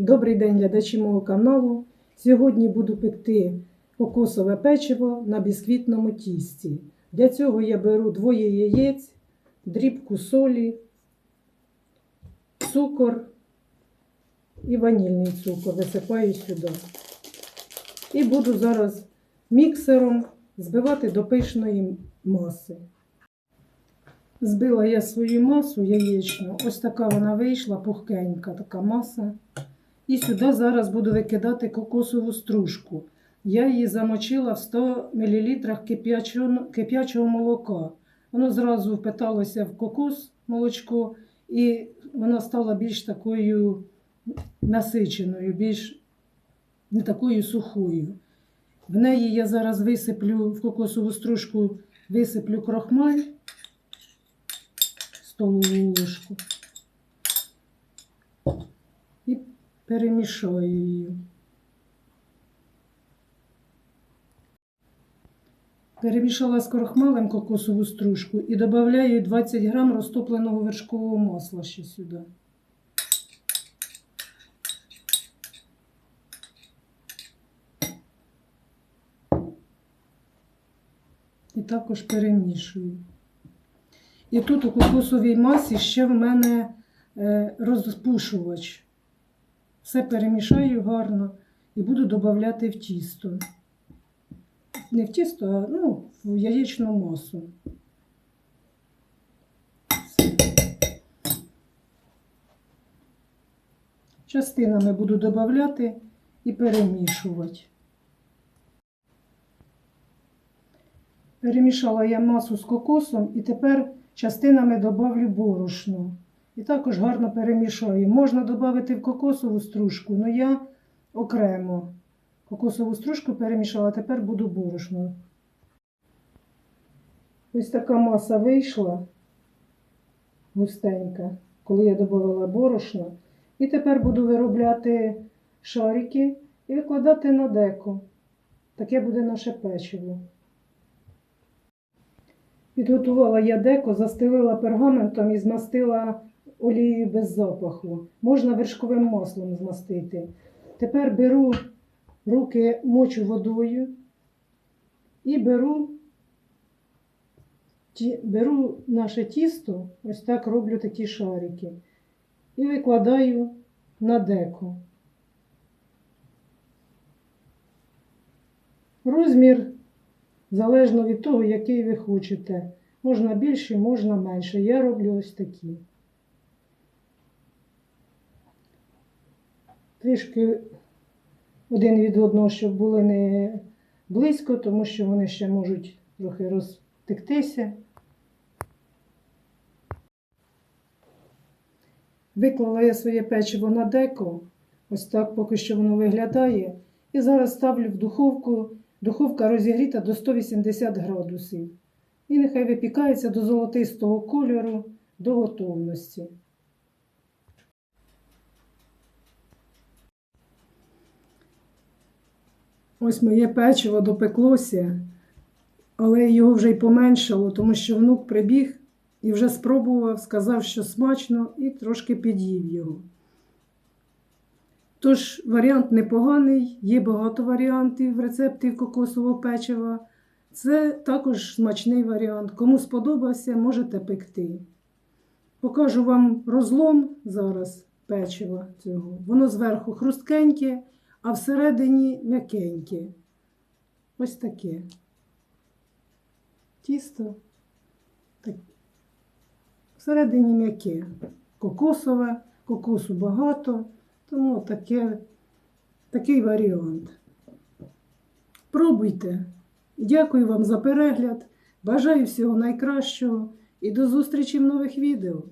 Добрий день, глядачі мого каналу. Сьогодні буду пекти кокосове печиво на бісквітному тісті. Для цього я беру двоє яєць, дрібку солі, цукор і ванільний цукор. Висипаю сюди. І буду зараз міксером збивати до пишної маси. Збила я свою масу яєчну. Ось така вона вийшла, пухкенька така маса. І сюди зараз буду викидати кокосову стружку. Я її замочила в 100 мл кип'ячого, молока. Воно зразу впиталося в кокос молочко, і вона стала більш такою насиченою, більш не такою сухою. В неї я зараз висиплю в кокосову стружку, висиплю крохмаль, столову ложку. І перемішаю її. Перемішала з крохмалем кокосову стружку і додаю 20 грам розтопленого вершкового масла ще сюди. І також перемішую. І тут у кокосовій масі ще в мене е, розпушувач. Все перемішаю гарно і буду додавати в тісто. Не в тісто, а ну, в яєчну масу. Частинами буду додавати і перемішувати. Перемішала я масу з кокосом і тепер частинами додавлю борошно. І також гарно перемішаю. Можна додати в кокосову стружку, але я окремо кокосову стружку перемішала, тепер буду борошно. Ось така маса вийшла густенька, коли я додавала борошно. І тепер буду виробляти шарики і викладати на деко. Таке буде наше печиво. Підготувала я деко, застелила пергаментом і змастила олією без запаху. Можна вершковим маслом змастити. Тепер беру руки мочу водою і беру, ті, беру наше тісто, ось так роблю такі шарики, і викладаю на деко. Розмір залежно від того, який ви хочете. Можна більше, можна менше. Я роблю ось такі. Трішки один від одного, щоб були не близько, тому що вони ще можуть трохи розтектися. Виклала я своє печиво на деко, ось так поки що воно виглядає. І зараз ставлю в духовку. Духовка розігріта до 180 градусів. І нехай випікається до золотистого кольору до готовності. Ось моє печиво допеклося, але його вже й поменшало, тому що внук прибіг і вже спробував, сказав, що смачно, і трошки під'їв його. Тож варіант непоганий, є багато варіантів рецептів кокосового печива. Це також смачний варіант. Кому сподобався, можете пекти. Покажу вам розлом зараз печива цього. Воно зверху хрусткеньке, а всередині м'якеньке. Ось таке. Тісто. Так. Всередині м'яке. Кокосове, кокосу багато. Тому таке, такий варіант. Пробуйте. Дякую вам за перегляд. Бажаю всього найкращого і до зустрічі в нових відео.